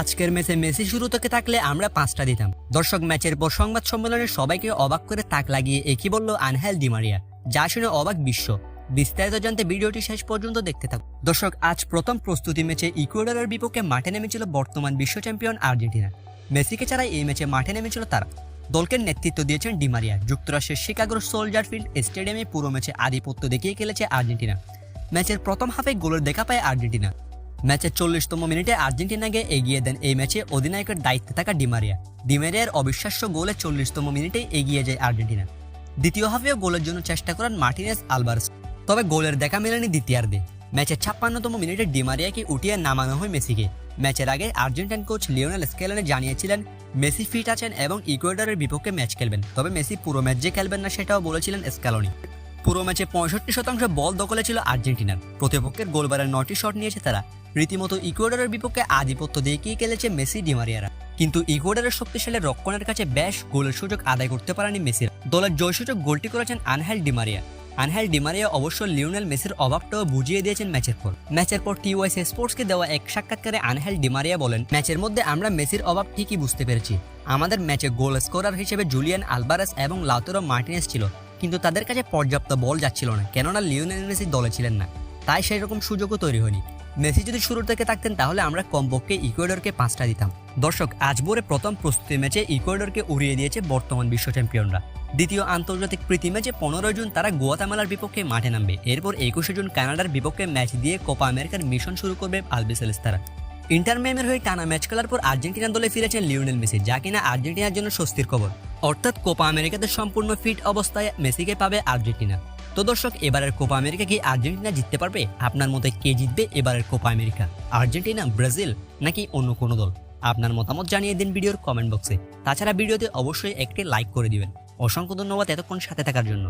আজকের ম্যাচে মেসি শুরু থেকে থাকলে আমরা পাঁচটা দিতাম। দর্শক, ম্যাচের পর সংবাদ সম্মেলনে সবাইকে অবাক করে তাক লাগিয়ে একই বলল আনহেল ডিমারিয়া যা শুনে অবাক বিশ্ব। বিস্তারিত জানতে ভিডিওটি শেষ পর্যন্ত দেখতে থাকুন। দর্শক, আজ প্রথম প্রস্তুতি ম্যাচে ইকুয়েডরের বিপক্ষে মাঠে নেমেছিল বর্তমান বিশ্ব চ্যাম্পিয়ন আর্জেন্টিনা। মেসিকে ছাড়াই এই ম্যাচে মাঠে নেমেছিল তারা। দলকে নেতৃত্ব দিয়েছেন ডিমারিয়া যুক্তরাষ্ট্রের শিকাগোর সোলজার ফিল্ড স্টেডিয়ামে পুরো ম্যাচে আধিপত্য দেখিয়ে খেলেছে আর্জেন্টিনা। ম্যাচের প্রথম হাফে গোলের দেখা পায় আর্জেন্টিনা। ম্যাচের চল্লিশতম মিনিটে আর্জেন্টিনাকে এগিয়ে দেন এই ম্যাচে অধিনায়কের দায়িত্বে থাকা ডিমারিয়া ডিমারিয়ার অবিশ্বাস্য গোলে চল্লিশতম মিনিটে এগিয়ে যায় আর্জেন্টিনা। দ্বিতীয় হাফেও গোলের জন্য চেষ্টা করেন মার্টিনেস আলবার্স তবে গোলের দেখা মেলেনি দ্বিতীয়ার্ধে। ম্যাচের ছাপ্পান্নতম মিনিটে ডিমারিয়াকে উঠিয়ে নামানো হয় মেসিকে। ম্যাচের আগে আর্জেন্টাইন কোচ লিওনেল স্কেলনে জানিয়েছিলেন, মেসি ফিট আছেন এবং ইকুয়েডরের বিপক্ষে ম্যাচ খেলবেন। তবে মেসি পুরো ম্যাচ যে খেলবেন না সেটাও বলেছিলেন স্ক্যালোনি পুরো ম্যাচে পঁয়ষট্টি শতাংশ বল দখলে ছিল আর্জেন্টিনার। প্রতিপক্ষের গোলবারের নটি শট নিয়েছে তারা। রীতিমতো ইকুয়েডরের বিপক্ষে আধিপত্য দেখিয়ে খেলেছে মেসি ডিমারিয়ারা কিন্তু ইকুয়েডরের শক্তিশালী রক্ষণের কাছে বেশ গোলের সুযোগ আদায় করতে পারেনি মেসির। দলের জয়সূচক গোলটি করেছেন Angel Di Maria Angel Di Maria অবশ্য লিওনেল মেসির অভাবটাও বুঝিয়ে দিয়েছেন ম্যাচের পর। ম্যাচের পর টিওয়াইসি স্পোর্টসকে দেওয়া এক সাক্ষাৎকারে আনহেল ডিমারিয়া বলেন, ম্যাচের মধ্যে আমরা মেসির অভাব ঠিকই বুঝতে পেরেছি। আমাদের ম্যাচে গোল স্কোরার হিসেবে জুলিয়ান আলবারেস এবং লাউতেরো মার্টিনেস ছিল। কিন্তু তাদের কাছে পর্যাপ্ত বল যাচ্ছিল না, কেননা লিওনেল মেসি দলে ছিলেন না। তাই সেই রকম সুযোগও তৈরি হয়নি। মেসি যদি শুরু থেকে থাকতেন, তাহলে আমরা কমপক্ষে ইকুয়েডরকে পাঁচটা দিতাম। দর্শক, আজ ভোরে প্রথম প্রস্তুতি ম্যাচে ইকুয়েডরকে উড়িয়ে দিয়েছে বর্তমান বিশ্ব চ্যাম্পিয়নরা। দ্বিতীয় আন্তর্জাতিক প্রীতি ম্যাচে পনেরো জুন তারা গুয়াতামালার বিপক্ষে মাঠে নামবে। এরপর একুশে জুন কানাডার বিপক্ষে ম্যাচ দিয়ে কোপা আমেরিকার মিশন শুরু করবে আলবিসেলেস তারা ইন্টার হয়ে টানা ম্যাচ খেলার পর আর্জেন্টিনা দলে ফিরেছেন লিওনেল মেসি, যা কিনা আর্জেন্টিনার জন্য স্বস্তির খবর। অর্থাৎ কোপা আমেরিকাতে সম্পূর্ণ ফিট অবস্থায় মেসিকে পাবে আর্জেন্টিনা। তো দর্শক, এবারের কোপা আমেরিকা কি আর্জেন্টিনা জিততে পারবে? আপনার মতে কে জিতবে এবারের কোপা আমেরিকা? আর্জেন্টিনা, ব্রাজিল নাকি অন্য কোনো দল? আপনার মতামত জানিয়ে দিন ভিডিওর কমেন্ট বক্সে তাছাড়া ভিডিওতে অবশ্যই একটি লাইক করে দিবেন। অসংখ্য ধন্যবাদ এতক্ষণ সাথে থাকার জন্য।